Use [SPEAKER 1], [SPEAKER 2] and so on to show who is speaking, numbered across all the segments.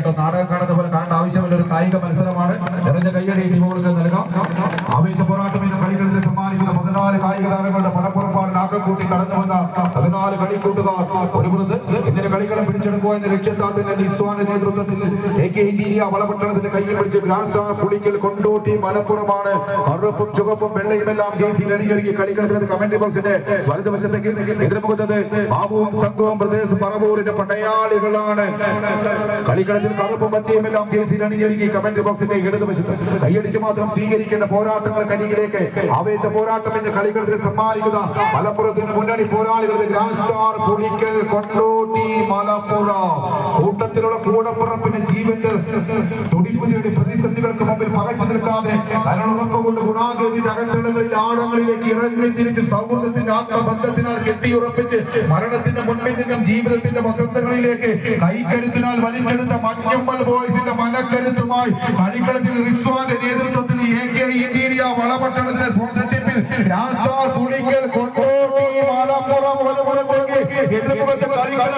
[SPEAKER 1] കേട്ടോ. നാടകം കാണുന്ന പോലെ കാണേണ്ട ആവശ്യമുള്ള ഒരു കായിക മത്സരമാണ്. നിറഞ്ഞ കൈയടി ടീമുകൾക്ക് നൽകാം. ആവേശ പോരാട്ടം എന്ന കളികളിൽ സമ്മാനിക്കുന്ന പതിനാല് കായിക താരങ്ങളുടെ പണപ്പുറപ്പാട് കൂട്ടി കടന്നു വന്ന പതിനാല് കളിക്കൂട്ടുകാർ. ഒരു പുറത്ത് ഇതിന്റെ കളികളെ പിടിച്ചെടുക്കുക എന്ന ലക്ഷ്യത്താൽ നിസ്വാന നേതൃത്വത്തിൽ ഇന്ത്യ വളപട്ടണത്തിന്റെ കയ്യിൽ പിടിച്ച് ഗ്രാൻഡ് സ്റ്റാർ പുളിക്കൽ കൊണ്ടോട്ടി മലപ്പുറമാണ്. കറുപ്പും ചുവപ്പും വെള്ളയുമെല്ലാം ജേസിയിൽ അണിഞ്ഞൊരുക്കി കളിക്കളത്തിലെ കമന്റ് ബോക്സിന്റെ വലതുവശത്തേക്ക് എതിർമുഖത്തത് ബാബുവും സംഘവും പ്രദേശ് പറവൂരിന്റെ പടയാളികളാണ്. കളിക്കളത്തിൽ കറുപ്പും പച്ചയും എല്ലാം ജേസിയിൽ അണിഞ്ഞൊരുക്കി കമന്റ് ബോക്സിന്റെ ഇടതുവശത്ത് കൈയടിച്ച് മാത്രം സ്വീകരിക്കേണ്ട പോരാട്ടങ്ങൾ കരികിലേക്ക് ആവേശ പോരാട്ടം എന്ന് കളികളത്തിൽ സമ്മാനിക്കുന്ന മലപ്പുറത്തിന് മുന്നണി പോരാളികളുടെ ഗ്രാൻഡ് സ്റ്റാർ പുളിക്കൽ കൊണ്ടോട്ടി മലപ്പുറം കൂട്ടത്തിലുള്ള കൂടപ്പുറപ്പിന്റെ ജീവന്റെ തുടിപ്പുതിയുടെ പ്രതിസന്ധികൾക്ക് മുമ്പിൽ പകച്ചു നിൽക്കാതെ കരളുറപ്പുകൊണ്ട് ഗുണാദേവിന്റെ അകത്തളങ്ങളിൽ ആഴങ്ങളിലേക്ക് ഇറങ്ങി തിരിച്ച് സൗഹൃദത്തിന്റെ ആത്മബന്ധത്തിനാൽ കെട്ടിയുറപ്പിച്ച് മരണത്തിന്റെ മുൻപിന്തിനും ജീവിതത്തിന്റെ വസന്തങ്ങളിലേക്ക് കൈക്കരുത്തിനാൽ വലിച്ചെടുത്ത മഞ്ഞമ്മൽ ബോയ്സിന്റെ മനക്കരുത്തുമായി കളിക്കളത്തിൽ റിസ്വാന്റെ നേതൃത്വത്തിൽ എ കെ ഇന്റീരിയ വളപട്ടണത്തിന്റെ സ്പോൺസർഷിപ്പിൽ കൊണ്ടോട്ടി മലപ്പുറം കളികളെ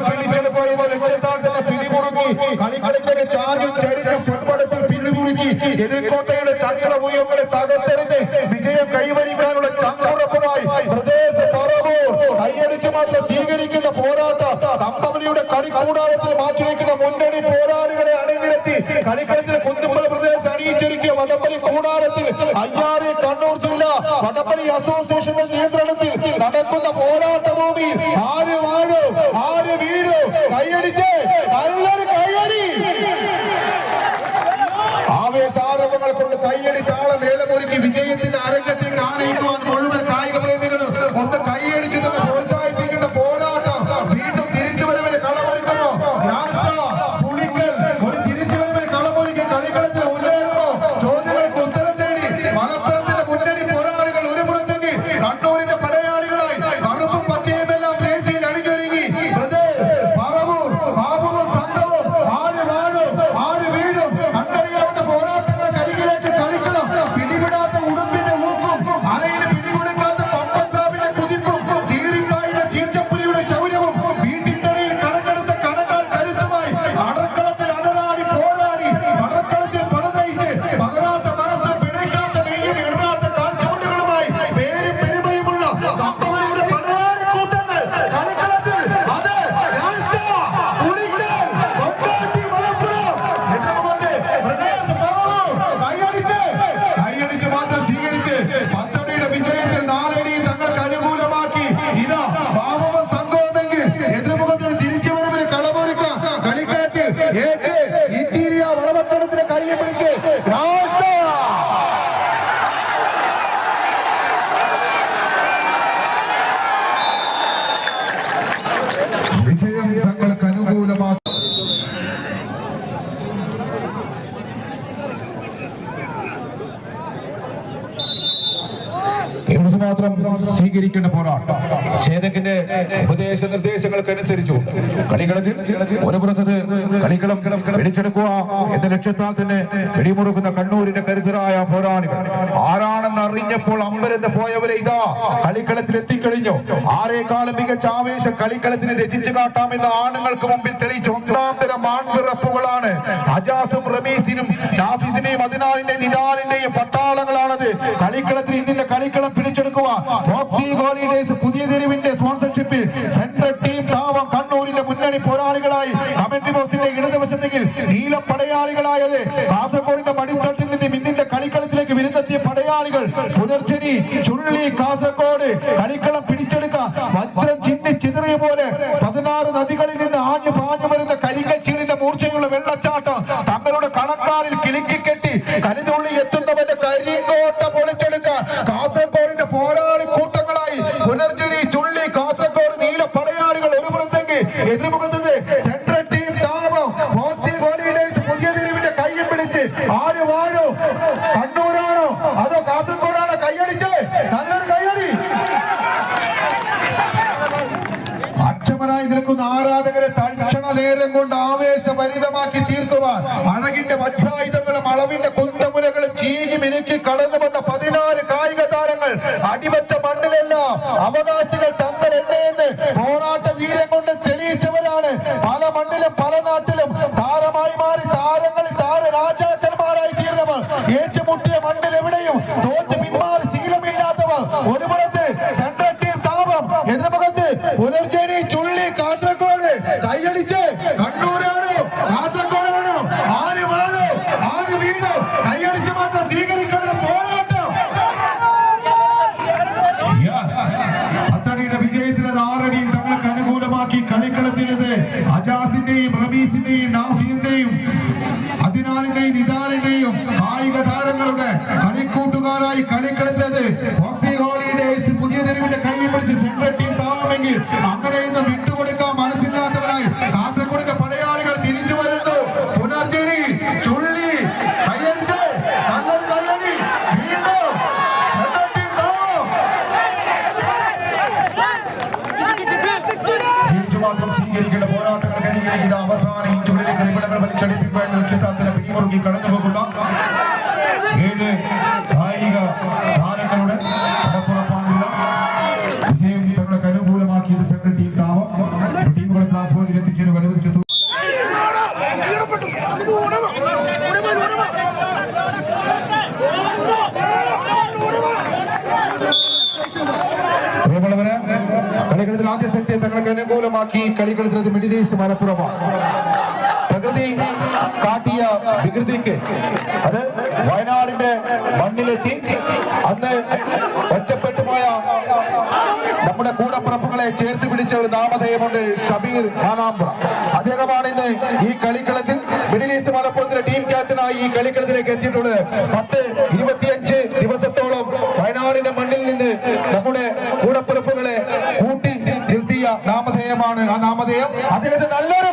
[SPEAKER 1] പിടിച്ചെടുക്കുക ലക്ഷ്യത്താൽ തന്നെ പിടിമുറുക്കി. കളിക്കളത്തിന്റെ ചാഞ്ഞു ചരിഞ്ഞും പൊൻപടത്തിൽ പിടിമുറുക്കി. എതിർക്കോട്ടയുടെ ചഞ്ചല ഉയർങ്ങളെ തകർത്തെറിഞ്ഞ് വിജയം കൈവരിക്കാനുള്ള ചങ്കുറപ്പുമായി പ്രദേശ പറവൂർ കൈയടിച്ച് മാത്രം സ്വീകരിക്കുന്ന പോരാട്ടം. കമ്പനിയുടെ കളി കൂടാരത്തിൽ മാറ്റിവെക്കുന്ന മുന്നണി പോരാളികളെ അണിനിരത്തി കളിക്കളത്തിൽ കുന്നുമ്പൽ പ്രദേശം അണിയിച്ചൊരുക്കിയ വടംവലി കൂടാരത്തിൽ അയ്യാറ് കണ്ണൂർ ജില്ല വടംവലി അസോസിയേഷന്റെ നിയന്ത്രണത്തിൽ നടക്കുന്ന പോരാട്ട ഭൂമിയിൽ ആര് கையெழுத்து വിജയം തങ്ങൾക്ക് അനുകൂലമാക്കി എന്ത് മാത്രം സ്വീകരിക്കേണ്ട പോരാട്ടം. ചേതകിന്റെ ഉപദേശ നിർദ്ദേശങ്ങൾക്കനുസരിച്ചു കളികളത്തിൽ ഒരു പുറത്തത് പിടിച്ചെടുക്കുക എന്ന ലക്ഷ്യത്താൽ തന്നെ പിടിമുറുക്കുന്ന കണ്ണൂരിന്റെ കരുതരായ പോരാളികൾ. ആരാണെന്ന് അറിഞ്ഞപ്പോൾ അമ്പരന്ന് പോയവരെ ഇതാ കളിക്കളത്തിൽ എത്തിക്കഴിഞ്ഞു. ആരേക്കാളും മികച്ച ആവേശം കളിക്കളത്തിന് രചിച്ചു കാട്ടാമെന്ന് ആണുങ്ങൾക്ക് മുമ്പിൽ തെളിയിച്ചു ഒന്നാം അജാസും റമീസിനും നാഫിസിന്റെയും അതിനാലിന്റെയും നിദാലിന്റെയും പട്ടാളങ്ങളാണത്. കളിക്കളത്തിൽ ഇതിന്റെ കളിക്കളം പിടിച്ചെടുക്കുക. ബോക്സി ഗോളിഡേസ് പുതിയ തെരുവിന്റെ സ്പോൺസർഷിപ്പിൽ സെൻട്രൽ ടീം താവം കണ്ണൂരിന്റെ മുന്നണി പോരാളികളായി. കമന്റി ബോക്സിന്റെ ഇടതുവശത്തേക്ക് നീല പടയാളികളായത്. കാസർഗോഡിന്റെ മടിത്തട്ടിൽ നിന്ന് ഇതിന്റെ കളിക്കളത്തിലേക്ക് വിരുന്നെത്തിയ പടയാളികൾ. പുനർച്ചനി ചുള്ളി കാസർഗോഡ് കളിക്കളം പിടിച്ചെടുക്ക വജ്രം ചിന്നി ചിതറിയ പോലെ പതിനാറ് നദികളിൽ നിന്ന് ആഞ്ഞു പാഞ്ഞു വരുന്ന കരിങ്കച്ചീലിന്റെ മൂർച്ചയുള്ള വെള്ളച്ചാട്ടം തങ്ങളുടെ കണക്കാലിൽ കിളിക്കി കെട്ടി കരുതുള്ളി എത്തുന്നവന്റെ കരിങ്കോട്ട പൊളിച്ചെടുക്കാൻ കാസർഗോഡിന്റെ പോരാളി കൂട്ടങ്ങളായി പുനർജനി ചുള്ളി കാസർഗോഡ് നീല പടയാളികൾ ഒരു പുറത്തേക്ക് എതിർമുഖത്ത് സെൻട്രൽ ടീം താപം ഫോസി ഹോളിഡേസ് പുതിയ തെരുവിന്റെ കയ്യിൽ പിടിച്ച് ആര് വാഴോ? കണ്ണൂരാണോ? അതോ കാസർഗോഡാണോ? കൈയടിച്ച് നല്ലൊരു കൈയടി. അക്ഷമനായി ആരാധകരെ തൽക്ഷണ നേരം കൊണ്ട് ആവേശഭരിതമാക്കി തീർക്കുവാൻ അഴകിന്റെ വജ്രായുധങ്ങളും അളവിന്റെ കുന്തമുലകളും ചീകി മിനുക്കി കടന്നു വന്ന പതിനാല് കായിക താരങ്ങൾ അടിവച്ച മണ്ണിലെല്ലാം അവകാശികൾ തങ്ങൾ എന്നെയെന്ന് പോരാട്ട വീരം കൊണ്ട് തെളിയിച്ചവരാണ്. പല മണ്ണിലും പല നാട്ടിലും
[SPEAKER 2] പുനർജനി ചുള്ളി കാസർഗോഡ് കൈയടിച്ച് കണ്ണൂരാണ് കാസർഗോഡാണ് ആര് വാണ് ആര് വീണ് കൈയടിച്ച് മാത്രം സ്വീകരിക്കുന്ന പോരാട്ടം
[SPEAKER 1] പത്തടിയുടെ വിജയത്തിന് ആറടിയും തങ്ങൾക്ക് അനുകൂലമാക്കി കളിക്കളത്തിലത് Amazon. കളിക്കളത്തിൽ ആദ്യ സെറ്റ് തങ്ങൾക്ക് അനുകൂലമാക്കി കളിക്കളത്തിലത് മിഡിൽ ഈസ്റ്റ് മലപ്പുറമാണ്. പ്രകൃതി കാട്ടിയ വികൃതിക്ക് അത് വയനാടിന്റെ മണ്ണിലെത്തി. അന്ന് ഒറ്റപ്പെട്ടു പോയ നമ്മുടെ കൂടപ്പുറപ്പുകളെ ചേർത്ത് പിടിച്ച ഒരു നാമധേയമുണ്ട് ഷബീർ ഖാനാമ്പ അദ്ദേഹമാണ് ഇന്ന് ഈ കളിക്കളത്തിൽ മിഡിൽ ഈസ്റ്റ് മലപ്പുറത്തിലെ ടീം ക്യാപ്റ്റനായി ഈ കളിക്കളത്തിലേക്ക് എത്തിയിട്ടുള്ളത്. പത്ത് ഇരുപത്തിയഞ്ച് ദിവസത്തോളം വയനാടിന്റെ മണ്ണിൽ നിന്ന് നമ്മുടെ കൂടപ്പുറപ്പുകളെ കൂട്ടി ആ നാമധേയം. അദ്ദേഹത്തെ നല്ലൊരു